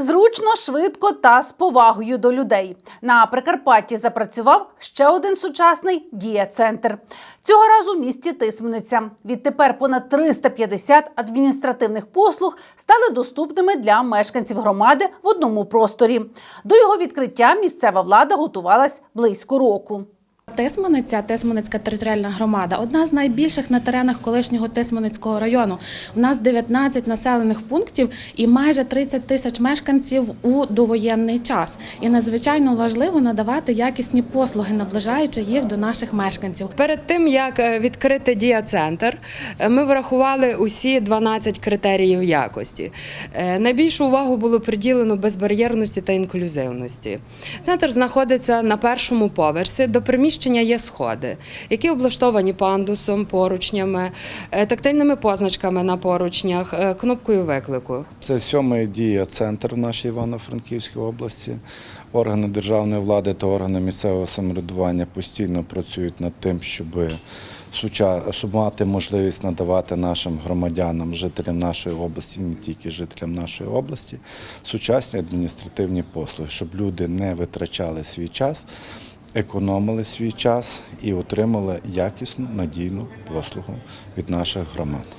Зручно, швидко та з повагою до людей. На Прикарпатті запрацював ще один сучасний дія-центр. Цього разу в місті Тисмениця. Відтепер понад 350 адміністративних послуг стали доступними для мешканців громади в одному просторі. До його відкриття місцева влада готувалась близько року. Тисмениця, Тисменицька територіальна громада, одна з найбільших на теренах колишнього Тисменицького району. У нас 19 населених пунктів і майже 30 тисяч мешканців у довоєнний час. І надзвичайно важливо надавати якісні послуги, наближаючи їх до наших мешканців. Перед тим як е, відкрити дія-центр, е, ми врахували усі 12 критеріїв якості. Е, Найбільшу увагу було приділено безбар'єрності та інклюзивності. Центр знаходиться на першому поверсі. До приміщення є сходи, які облаштовані пандусом, поручнями, е, тактильними позначками на поручнях, е, кнопкою виклику. Це сьомий дія центр в нашій Івано-Франківській області. Органи державної влади та органи місцевого самоврядування постійно працюють над тим, щоб, щоб мати можливість надавати нашим громадянам, жителям нашої області, не тільки жителям нашої області, сучасні адміністративні послуги, щоб люди не витрачали свій час, економили свій час і отримали якісну надійну послугу від наших громад.